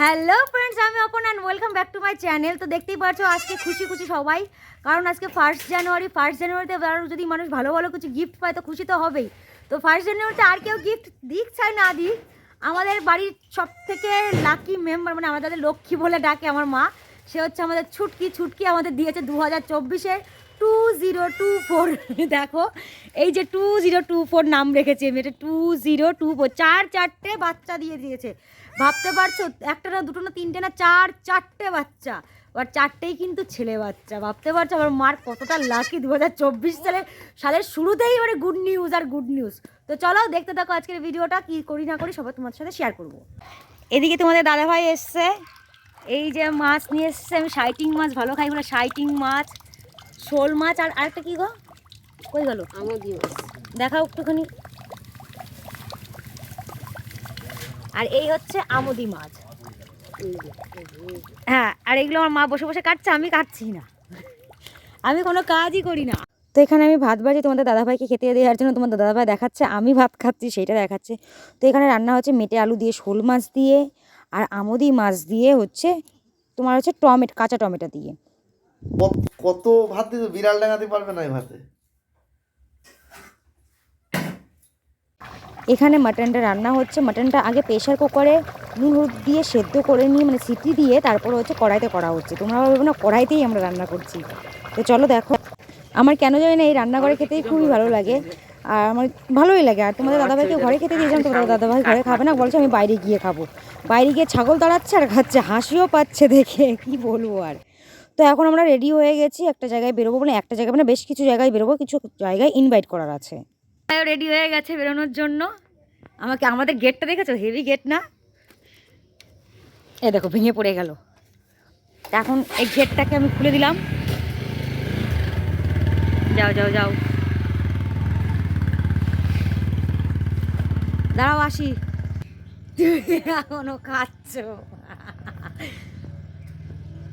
Hello friends আমি Apon and welcome back to my channel তো দেখতেই পাচ্ছ, আজকে খুশি খুশি সবাই। কারণ আজকে ফার্স্ট জানুয়ারি ফার্স্ট জানুয়ারিতে যদি মানুষ ভালো ভালো কিছু গিফট পায়, তো খুশি তো হবেই। তো ফার্স্ট জানুয়ারিতে আর কেউ গিফট দিক চাই না দিক, আমাদের বাড়ির সব থেকে লাকি মেম্বার মানে আমাদের লক্ষ্মী বলে ডাকে আমার মা। সে হচ্ছে আমাদের ছুটকি ছুটকি আমাদের দিয়েছে দু হাজার চব্বিশের টু জিরো টু ফোর দেখো, এই যে টু জিরো টু ফোর নাম রেখেছে মেয়েটা টু জিরো টু ফোর চার চারটে বাচ্চা দিয়ে দিয়েছে। ভাবতে পারছ একটা না দুটো না তিনটে না চার চারটে বাচ্চা। আর চারটেই কিন্তু ছেলে বাচ্চা ভাবতে পারছ? আমার মার কতটা লাকি দু হাজার চব্বিশ সালে সালের শুরুতেই মানে গুড নিউজ আর গুড নিউজ তো চলো দেখতে থাকো আজকের ভিডিওটা কি করি না করি সবাই তোমার সাথে শেয়ার করব। এদিকে তোমাদের দাদাভাই এসছে এই যে মাছ নিয়ে এসছে আমি সাইটিং মাছ ভালো খাই বলে সাইটিং মাছ শোল মাছ আর আরেকটা কী গো? কই গেল? আমদি মাছ। দেখাও একটুখানি। আর এই হচ্ছে আমদি মাছ। হ্যাঁ আর এগুলো আমার মা বসে বসে কাটছে, আমি কাটছি না। আমি কোনো কাজই করি না। তো এখানে আমি ভাত বাজি তোমাদের দাদাভাইকে খেতে দেওয়ার জন্য তোমার দাদাভাই দেখাচ্ছে, আমি ভাত খাচ্ছি সেটা দেখাচ্ছে। তো এখানে রান্না হচ্ছে মেটে আলু দিয়ে শোল মাছ দিয়ে, আর আমদি মাছ দিয়ে হচ্ছে তোমার হচ্ছে টমেটো, কাঁচা টমেটো দিয়ে। কত- ভাত বিড়াল ডাঙাতে পারবে না এই ভাতে? এখানে মাটনটা রান্না হচ্ছে। মাটনটা আগে প্রেশার কুকারে নুন, হলুদ দিয়ে সেদ্ধ করে নিয়ে মানে সিটি দিয়ে তারপরে হচ্ছে কড়াইতে করা হচ্ছে। তোমরা ভাববে না, কড়াইতেই আমরা রান্না করছি। তো চলো দেখো। আমার কেন জানি না এই রান্নাঘরে খেতেই খুবই ভালো লাগে। আর আমার ভালোই লাগে। আর তোমাদের দাদাভাইকে ঘরে খেতে দিয়েছিলাম তোমাদের দাদাভাই ঘরে খাবে না, বলছে আমি বাইরে গিয়ে খাব। বাইরে গিয়ে ছাগল দাঁড়াচ্ছে আর খাচ্ছে, হাসিও পাচ্ছে দেখে, কি বলব আর। তো এখন আমরা রেডি হয়ে গেছি, একটা জায়গায় বেরোবো মানে একটা জায়গায় মানে বেশ কিছু জায়গায় বেরোবো, কিছু জায়গায় ইনভাইট করার আছে। রেডি হয়ে গেছে বেরোনোর জন্য। আমাকে আমাদের গেটটা দেখেছ? হেভি গেট না? এ দেখো ভেঙে পড়ে গেল। এখন এই গেটটাকে আমি খুলে দিলাম। যাও যাও যাও। দাঁড়াও আসি। এখনও খাচ্ছ।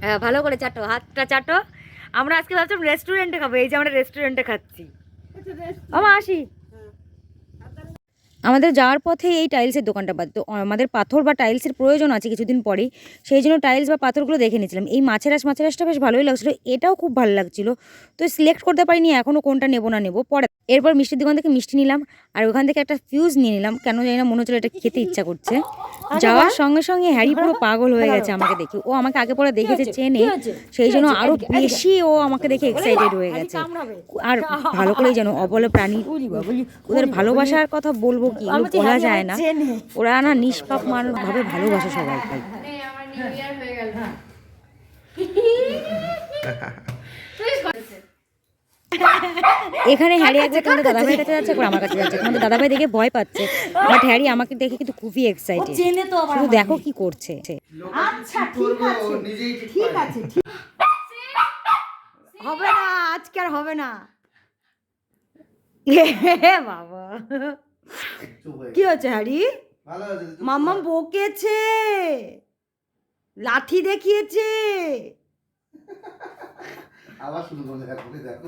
হ্যাঁ ভালো করে চাটো হাতটা চাটো। আমরা আজকে ভাবছিলাম রেস্টুরেন্টে খাব এই যে আমরা রেস্টুরেন্টে খাচ্ছি। আমা আসি। আমাদের যাওয়ার পথে এই টাইলসের দোকানটা বাদ, তো আমাদের পাথর বা টাইলসের প্রয়োজন আছে কিছুদিন পরেই, সেই জন্য টাইলস বা পাথরগুলো দেখে নিয়েছিলাম। এই মাছের আস মাছের আশটা বেশ ভালোই লাগছিল, এটাও খুব ভালো লাগছিল। তো সিলেক্ট করতে পারিনি এখনও কোনটা নেব না নেব, পরে এরপর মিষ্টির দোকান থেকে মিষ্টি নিলাম আর ওখান থেকে একটা ফিউজ নিয়ে নিলাম। কেন জানি না মনে হচ্ছিল এটা খেতে ইচ্ছা করছে। যাওয়ার সঙ্গে সঙ্গে হ্যারি পুরো পাগল হয়ে গেছে আমাকে দেখে। ও আমাকে আগে পরে দেখেছে চেনে। সেই জন্য আরও বেশি ও আমাকে দেখে এক্সাইটেড হয়ে গেছে। আর ভালো করেই যেন অবল প্রাণী ওদের ভালোবাসার কথা বলব কি? বলা যায় না। ওরা না নিষ্পাপ মানুষ ভাবে ভালোবাসে সবাইকে। আমার হয়ে। গেল এখানে হ্যারি একবার তোমাদের দাদাভাইয়ের কাছে যাচ্ছে একবার আমার কাছে যাচ্ছে। তোমাদের দাদাভাই দেখে ভয় পাচ্ছে। বাট হ্যারি আমাকে দেখে কিন্তু খুবই এক্সাইটেড শুধু দেখো কি করছে। আচ্ছা ঠিক আছে ঠিক আছে হবে না আজকে আর হবে না। বাবা। কি হচ্ছে হ্যারি? মাম্মাম বকেছে। লাঠি দেখিয়েছে। আবার শুরু করলে এখনই দেখো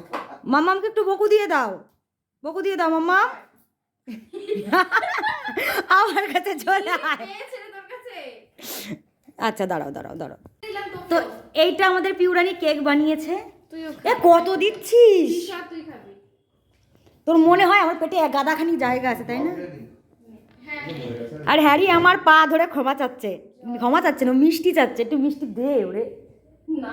মাম্মামকে একটু বকু দিয়ে দাও। বকু দিয়ে দাও মাম্মা। আমার কাছে চলে আচ্ছা দাঁড়াও দাঁড়াও দাঁড়াও। তো এইটা আমাদের পিউরানি কেক বানিয়েছে। এ কত দিচ্ছিস? সব তুই খাবি। তোর মনে হয় আমার পেটে এক গাদাখানি জায়গা আছে তাই না? আর হ্যারি আমার পা ধরে ক্ষমা চাচ্ছে। ক্ষমা চাচ্ছে না মিষ্টি চাচ্ছে। একটু মিষ্টি দে ওরে। না।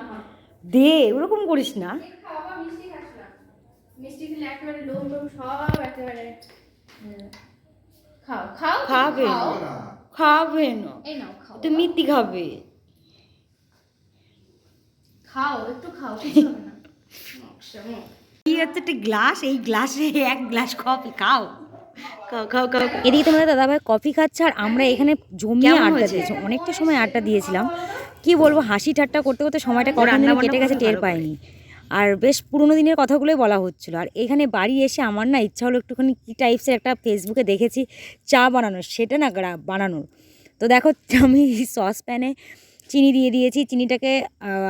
দে ওরকম করিস না। মিষ্টি খাস না। মিষ্টি খেলে একেবারে লোম লোম সব একেবারে খাও খাও খাবে। খাবে না। তুই খাবে। খাও একটু খাও। কি হচ্ছে একটা গ্লাস? এই গ্লাসে এক গ্লাস কফি খাও। খাও খাও খাও। এদিকে তোমাদের দাদাভাই কফি খাচ্ছে আর আমরা এখানে জমিয়ে আড্ডা দিয়েছি। অনেকটা সময় আড্ডা দিয়েছিলাম। কি বলব হাসি ঠাট্টা করতে করতে সময়টা কখন কেটে গেছে টের পাইনি। আর বেশ পুরোনো দিনের কথাগুলোই বলা হচ্ছিল। আর এখানে বাড়ি এসে আমার না ইচ্ছা হলো একটুখানি কী টাইপসের একটা ফেসবুকে দেখেছি চা বানানোর। সেটা না গ্রা- বানানোর। তো দেখো আমি সসপ্যানে চিনি দিয়ে দিয়েছি। চিনিটাকে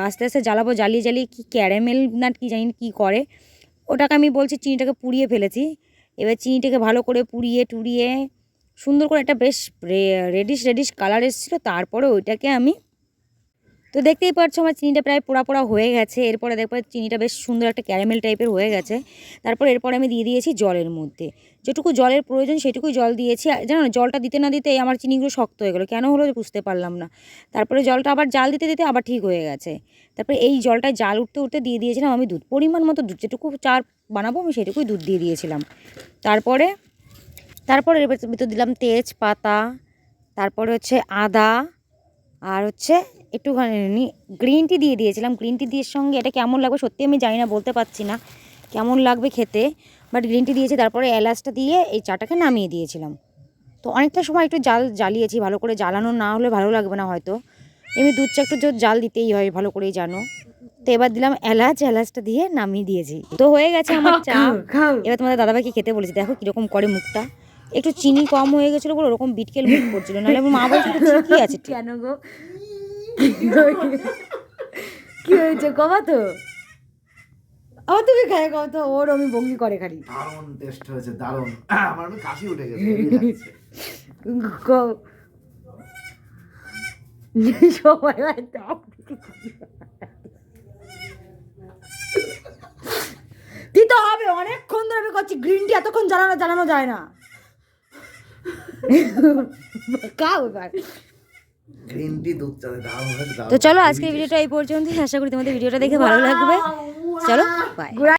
আস্তে আস্তে জ্বালাবো জ্বালিয়ে জ্বালিয়ে কী ক্যারামেল না কি জানি কী করে। ওটাকে আমি বলছি চিনিটাকে পুড়িয়ে ফেলেছি। এবার চিনিটাকে ভালো করে পুড়িয়ে টুড়িয়ে সুন্দর করে একটা বেশ রেডিশ রেডিশ কালার এসেছিল। তারপরে ওইটাকে আমি তো দেখতেই পাচ্ছ আমার চিনিটা প্রায় পোড়া পোড়া হয়ে গেছে। এরপরে দেখব চিনিটা বেশ সুন্দর একটা ক্যারামেল টাইপের হয়ে গেছে। তারপর এরপরে আমি দিয়ে দিয়েছি জলের মধ্যে। যেটুকু জলের প্রয়োজন সেটুকুই জল দিয়েছি। জানো জলটা দিতে না দিতে আমার চিনিগুলো শক্ত হয়ে গেলো। কেন হলো বুঝতে পারলাম না। তারপরে জলটা আবার জাল দিতে দিতে আবার ঠিক হয়ে গেছে। তারপরে এই জলটা জাল উঠতে উঠতে দিয়ে দিয়েছিলাম আমি দুধ। পরিমাণ মতো দুধ, যেটুকু চার বানাবো আমি সেটুকুই দুধ দিয়ে দিয়েছিলাম। তারপরে তারপরে এর ভিতর দিলাম তেজপাতা, তারপরে হচ্ছে আদা আর হচ্ছে একটুখানি গ্রিন টি দিয়ে দিয়েছিলাম। গ্রিন টি দিয়ে সঙ্গে এটা কেমন লাগবে সত্যি আমি জানি না বলতে পারছি না কেমন লাগবে খেতে। বাট গ্রিন টি দিয়েছি তারপরে এলাচটা দিয়ে এই চাটাকে নামিয়ে দিয়েছিলাম। তো অনেকটা সময় একটু জাল জ্বালিয়েছি ভালো করে জ্বালানো না হলে ভালো লাগবে না হয়তো। এমনি দুধ চা একটু জোর জাল দিতেই হয় ভালো করেই জানো। তো এবার দিলাম এলাচ এলাচটা দিয়ে নামিয়ে দিয়েছি। তো হয়ে গেছে আমার চা এবার তোমাদের দাদাভাইকে খেতে বলেছি দেখো কীরকম করে মুখটা। একটু চিনি কম হয়ে গেছিল বলে ওরকম বিটকেল মুখ করছিল। নাহলে আমার মা বলছিল ঠিকই আছে? কেন গো? কি হয়েছে কবা তো? ও তুমি খায় তো ওর আমি ভঙ্গি করে খালি। দারুণ টেস্ট হয়েছে দারুণ। আমার কাশি উঠে গেছে সবাই দিতে হবে অনেকক্ষণ ধরে আমি করছি গ্রিন টি এতক্ষণ জানানো জানানো যায় না। কাউ এবার গ্রিন টি দুধ চা দারুণ তো চলো আজকের ভিডিওটা এই পর্যন্তই। আশা করি তোমাদের ভিডিওটা দেখে ভালো লাগবে। চলো বাই